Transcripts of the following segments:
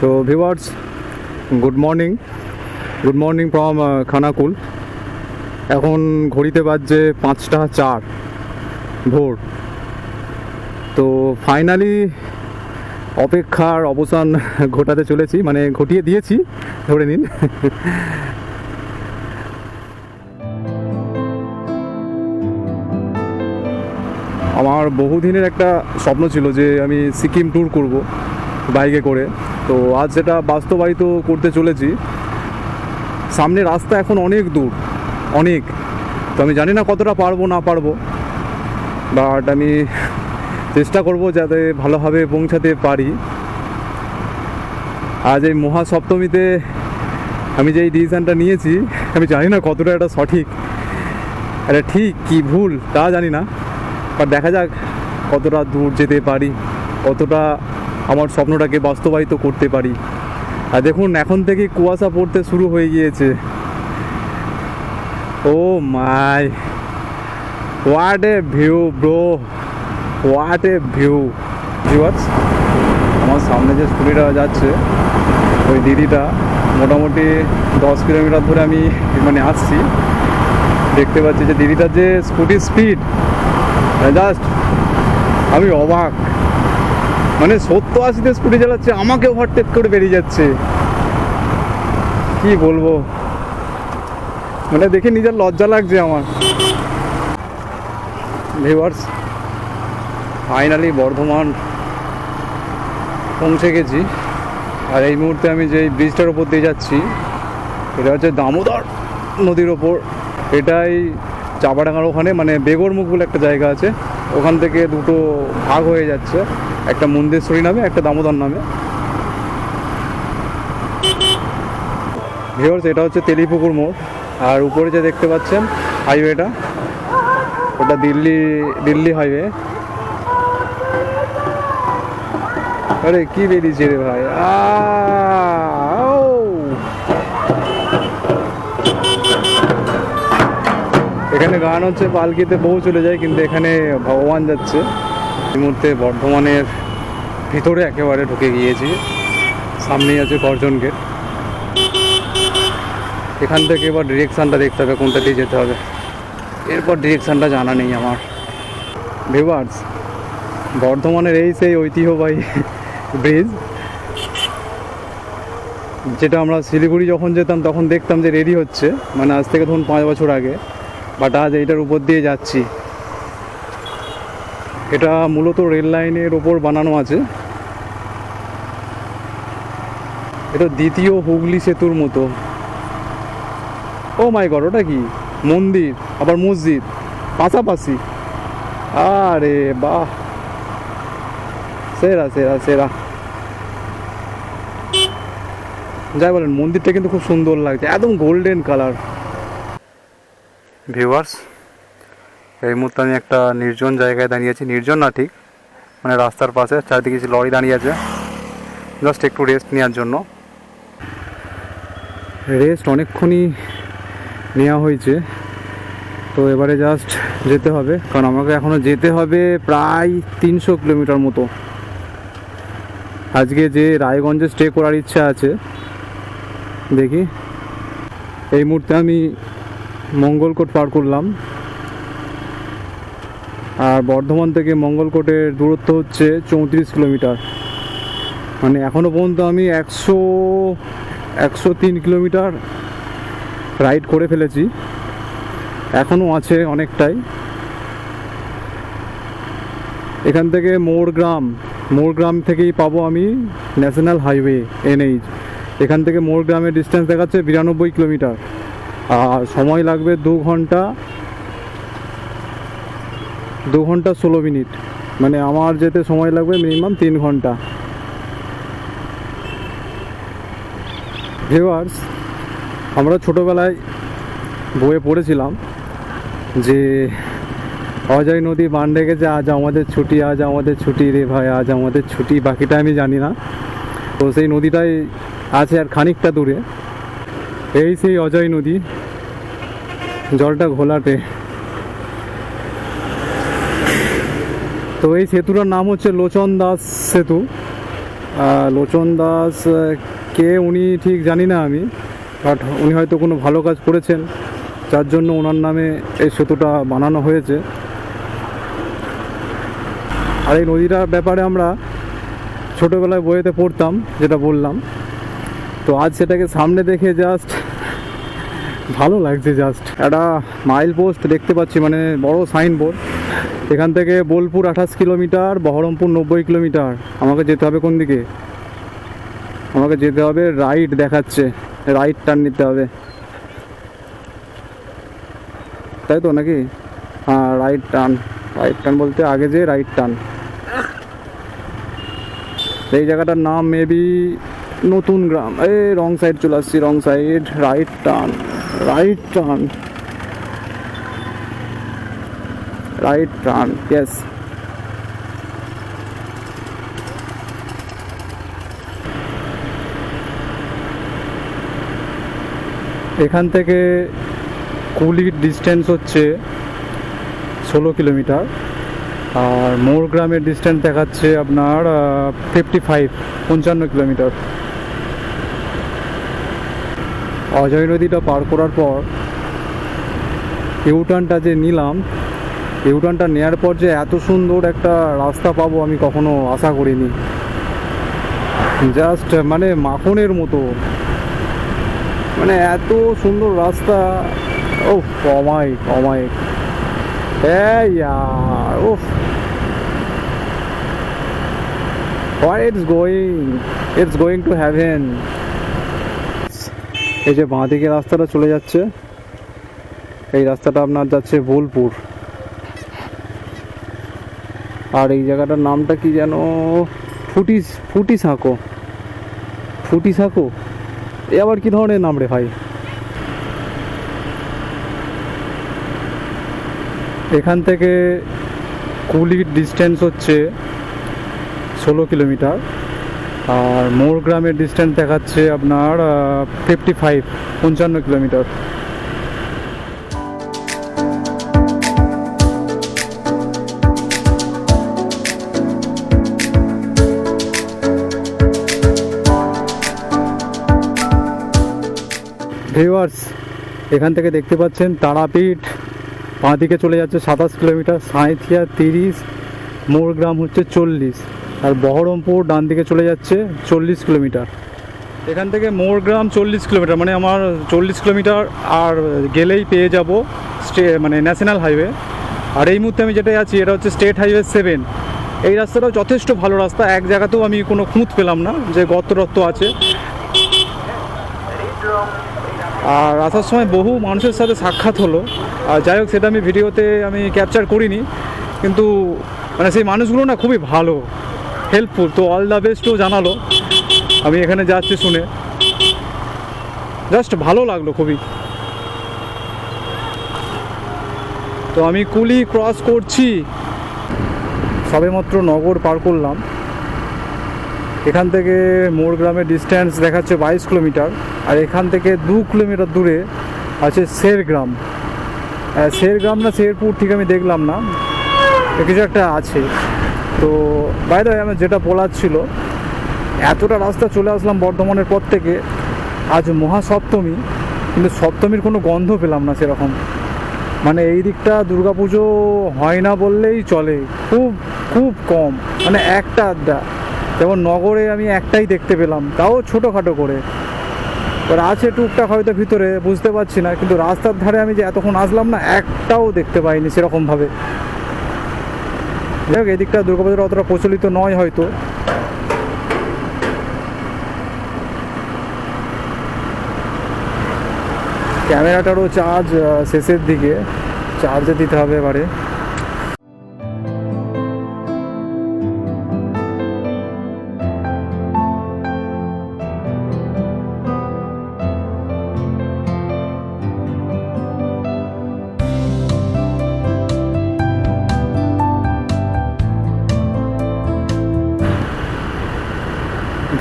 So, viewers, good morning. Good morning from Khanakul এখন ঘড়িতে বাজছে পাঁচটা চার ভোর। তো ফাইনালি অপেক্ষার অবসান ঘটাতে চলেছি মানে ঘটিয়ে দিয়েছি ধরে নিন। আমার বহুদিনের একটা স্বপ্ন ছিল যে আমি সিকিম ট্যুর করব। বাইকে করে। তো আজ সেটা বাস্তবায়িত করতে চলেছি, সামনে রাস্তা এখন অনেক দূর, অনেক। তো আমি জানি না কতটা পারব, না পারব। বাট আমি চেষ্টা করব যাতে ভালোভাবে পৌঁছাতে পারি। আজ এই মহাসপ্তমীতে আমি যে এই ডিসিশানটা নিয়েছি, আমি জানি না কতটা এটা সঠিক। এটা ঠিক কি ভুল, তা জানি না। বাট দেখা যাক কতটা দূর যেতে পারি, কতটা আমার স্বপ্নটাকে বাস্তবায়িত করতে পারি। আর দেখুন, এখন থেকে কুয়াশা পড়তে শুরু হয়ে গিয়েছে। ও my what a view bro what a view viewers আমার সামনে যে স্কুটিটা যাচ্ছে, ওই দিদিটা মোটামুটি দশ কিলোমিটার ধরে আমি মানে আসছি। দেখতে পাচ্ছি যে দিদিটার যে স্কুটির স্পিড জাস্ট আমি অবাক। মানে সত্তর আশিতে স্কুটি চালাচ্ছে আমাকে ওভারটেক করে বেরিয়ে যাচ্ছে। কি বলব? মানে দেখে নিজের লজ্জা লাগছে আমার। ভিউয়ার্স ফাইনালি বর্ধমান পৌঁছে গেছি। আর এই মুহূর্তে আমি যে ব্রিজটার ওপর দিয়ে যাচ্ছি, এটা হচ্ছে দামোদর নদীর ওপর এটাই চাপাডাঙ্গার ওখানে মানে বেগরমুখ বলে একটা জায়গা আছে। ওখান থেকে দুটো ভাগ হয়ে যাচ্ছে। একটা মন্দেশ্বরী নামে, একটা দামোদর নামে। ভিওর্স এটা হচ্ছে তেলিপুকুর মোড়। আর উপরে যে দেখতে পাচ্ছেন হাইওয়েটা ওটা দিল্লি দিল্লি হাইওয়ে আরে, কি বেরিয়েছে রে ভাই? এখানে গান হচ্ছে, পালকিতে বহু চলে যায়, কিন্তু এখানে ভগবান যাচ্ছে। এই মুহূর্তে বর্ধমানের ভিতরে একেবারে ঢুকে গিয়েছি। সামনেই আছে গর্জন গেট এখান থেকে এবার ডিরেকশানটা দেখতে হবে, কোনটা দিয়ে যেতে হবে। এরপর ডিরেকশানটা জানা নেই আমার। ভিভার্স বর্ধমানের এই সেই ঐতিহ্যবাহী ব্রিজ যেটা আমরা শিলিগুড়ি যখন যেতাম, তখন দেখতাম যে রেডি হচ্ছে। মানে আজ থেকে ধরুন পাঁচ বছর আগে। বাট আজ এইটার উপর দিয়ে যাচ্ছি। এটা মূলত রেল লাইনের ওপর বানানো আছে। এটা দ্বিতীয় হুগলি সেতুর মতো। ও মাই গড, ওটা কি? মন্দির, আবার মসজিদ। পাশাপাশি। আরে বাহ। সেরা সেরা সেরা। যাই বলেন, মন্দিরটা কিন্তু খুব সুন্দর লাগছে, একদম গোল্ডেন কালার ভিউয়ার্স এই মুহূর্তে আমি একটা নির্জন জায়গায় দাঁড়িয়ে আছি। নির্জন না ঠিক মানে রাস্তার পাশে, চারিদিকে কিছু লরি দাঁড়িয়ে আছে। জাস্ট একটু রেস্ট নেওয়ার জন্য। রেস্ট অনেকক্ষণই নেওয়া হয়েছে। তো এবারে জাস্ট যেতে হবে, কারণ আমাকে এখনও যেতে হবে প্রায় তিনশো কিলোমিটার মতো। আজকে যে রায়গঞ্জে স্টে করার ইচ্ছা আছে, দেখি। এই মুহূর্তে আমি মঙ্গলকোট পার করলাম। আর বর্ধমান থেকে মঙ্গলকোটের দূরত্ব হচ্ছে চৌত্রিশ কিলোমিটার। মানে এখনও পর্যন্ত আমি একশো একশো তিন কিলোমিটার রাইড করে ফেলেছি। এখনও আছে অনেকটাই। এখান থেকে মোড়গ্রাম মোড়গ্রাম থেকেই পাবো আমি ন্যাশনাল হাইওয়ে, এনএইচ। এখান থেকে মোড়গ্রামের ডিস্টেন্স দেখাচ্ছে বিরানব্বই কিলোমিটার। আর সময় লাগবে দু ঘণ্টা দু ঘণ্টা ষোলো মিনিট। মানে আমার যেতে সময় লাগবে মিনিমাম তিন ঘণ্টা। ভিউয়ার্স আমরা ছোটোবেলায় বইয়ে পড়েছিলাম যে, অজয় নদী বান রেখেছে, আজ আমাদের ছুটি, আজ আমাদের ছুটি রে ভাই, আজ আমাদের ছুটি, বাকিটা আমি জানি না। তো সেই নদীটাই আছে আর খানিকটা দূরে। এই সেই অজয় নদী, জলটা ঘোলাটে। তো এই সেতুটার নাম হচ্ছে লোচন দাস সেতু। লোচন দাস কে উনি ঠিক জানি না আমি বাট উনি হয়তো কোনো ভালো কাজ করেছেন, যার জন্য ওনার নামে এই সেতুটা বানানো হয়েছে। আর এই নদীটার ব্যাপারে আমরা ছোটোবেলায় বইয়েতে পড়তাম, যেটা বললাম। তো আজ সেটাকে সামনে দেখে জাস্ট ভালো লাগছে জাস্ট একটা মাইল পোস্ট দেখতে পাচ্ছি মানে বড় সাইনবোর্ড এখান থেকে বোলপুর আঠাশ কিলোমিটার, বহরমপুর নব্বই কিলোমিটার। আমাকে যেতে হবে কোন দিকে? আমাকে যেতে হবে রাইট দেখাচ্ছে। রাইট টার্ন নিতে হবে। তাই তো নাকি? হ্যাঁ রাইট টার্ন। রাইট টার্ন বলতে আগে যে রাইট টার্ন। এই জায়গাটার নাম মেবি নতুন গ্রাম। এই রং সাইড চলে আসছি, wrong side right turn right turn right turn yes এখান থেকে কুলির ডিস্টেন্স হচ্ছে ষোলো কিলোমিটার, আর মোর গ্রামের ডিস্টেন্স দেখাচ্ছে আপনার ফিফটি ফাইভ পঞ্চান্ন কিলোমিটার। অজয় নদীটা পার করার পর ইউটার্নটা যে নিলাম ইউটার্নটা নেওয়ার পর যে এত সুন্দর একটা রাস্তা পাবো আমি কখনো আশা করিনি। জাস্ট মানে মাখনের মতো। মানে এত সুন্দর রাস্তা। ও কমাই কমাই यार উফ। Why it's going? It's. এই যে বাঁ দিকে রাস্তাটা চলে যাচ্ছে। এই রাস্তাটা আপনার যাচ্ছে বোলপুর। আর এই জায়গাটার নামটা কি যেন? ফুটি ফুটি সাঁকো ফুটি সাঁকো এ আবার কি ধরনের নাম রে ভাই? এখান থেকে কুলির ডিস্টেন্স হচ্ছে ষোলো কিলোমিটার, আর মোর গ্রামের ডিস্টেন্স দেখাচ্ছে আপনার ফিফটি ফাইভ পঞ্চান্ন কিলোমিটার। ভিউয়ার্স, এখান থেকে দেখতে পাচ্ছেন তারাপীঠ। বাঁ দিকে চলে যাচ্ছে সাতাশ কিলোমিটার, সাঁইথিয়া তিরিশ, মোরগ্রাম হচ্ছে চল্লিশ। আর বহরমপুর ডান দিকে চলে যাচ্ছে চল্লিশ কিলোমিটার। এখান থেকে মোরগ্রাম চল্লিশ কিলোমিটার মানে আমার চল্লিশ কিলোমিটার আর গেলেই পেয়ে যাব স্টে মানে ন্যাশনাল হাইওয়ে। আর এই মুহূর্তে আমি যেটা আছি, এটা হচ্ছে স্টেট হাইওয়ে সেভেন। এই রাস্তাটাও যথেষ্ট ভালো রাস্তা, এক জায়গাতেও আমি কোনো খুঁত পেলাম না যে গর্ত টত্ত আছে। আর আসার সময় বহু মানুষের সাথে সাক্ষাৎ হলো। আর যাই হোক, সেটা আমি ভিডিওতে আমি ক্যাপচার করিনি। কিন্তু মানে সেই মানুষগুলো না খুবই ভালো হেল্পফুল তো অল দ্য বেস্টও জানালো। আমি এখানে যাচ্ছি শুনে। জাস্ট ভালো লাগল খুবই। তো আমি কুলি ক্রস করছি। সবেমাত্র নগর পার করলাম। এখান থেকে মোর গ্রামের ডিস্ট্যান্স দেখাচ্ছে বাইশ কিলোমিটার আর এখান থেকে দু কিলোমিটার দূরে আছে শেরগ্রাম। শেরগ্রাম না শেরপুর ঠিক আমি দেখলাম না। কিছু একটা আছে। তো বাইরে আমার যেটা বলার ছিল, এতটা রাস্তা চলে আসলাম বর্ধমানের পর থেকে। আজ মহাসপ্তমী, কিন্তু সপ্তমীর কোনো গন্ধ পেলাম না সেরকম। মানে এই দিকটা দুর্গাপুজো হয় না বললেই চলে। খুব খুব কম। মানে একটা আধটা যেমন নগরে আমি একটাই দেখতে পেলাম, তাও ছোটোখাটো করে। এবার আছে টুকটাক হয়তো ভিতরে, বুঝতে পারছি না, কিন্তু রাস্তার ধারে আমি যে এতক্ষণ আসলাম না, একটাও দেখতে পাইনি সেরকমভাবে। যাই হোক, এদিকটা দুর্গাপুজোর অতটা প্রচলিত নয় হয়তো। ক্যামেরাটারও চার্জ শেষের দিকে। চার্জে দিতে হবে এবারে।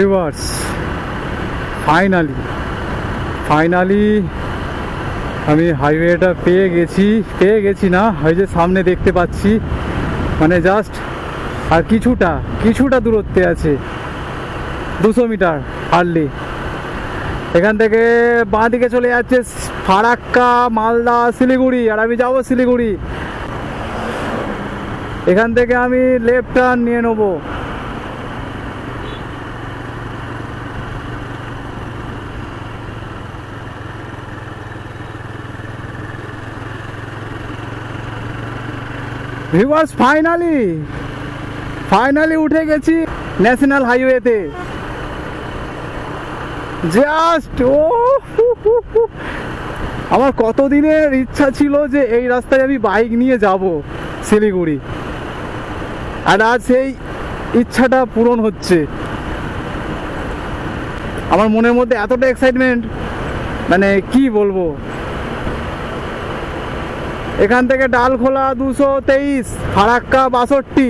ভিউয়ার্স ফাইনালি ফাইনালি আমি হাইওয়েটা পেয়ে গেছি পেয়ে গেছি না, ওই যে সামনে দেখতে পাচ্ছি। মানে জাস্ট আর কিছুটা কিছুটা দূরত্বে আছে। দুশো মিটার হার্ডলি এখান থেকে বাঁ দিকে চলে যাচ্ছে ফারাক্কা, মালদা, শিলিগুড়ি, আর আমি যাব শিলিগুড়ি। এখান থেকে আমি লেফট টার্ন নিয়ে নেব। ভিউয়ার্স ফাইনালি ফাইনালি উঠে গেছি ন্যাশনাল হাইওয়েতে জাস্ট ও। আমার কতদিনের ইচ্ছা ছিল যে এই রাস্তায় আমি বাইক নিয়ে যাব শিলিগুড়ি। আর আজ সেই ইচ্ছাটা পূরণ হচ্ছে। আমার মনের মধ্যে এতটা এক্সাইটমেন্ট মানে কি বলব? এখান থেকে ডাল খোলা দুশো তেইশ ফারাক্কা বাষট্টি।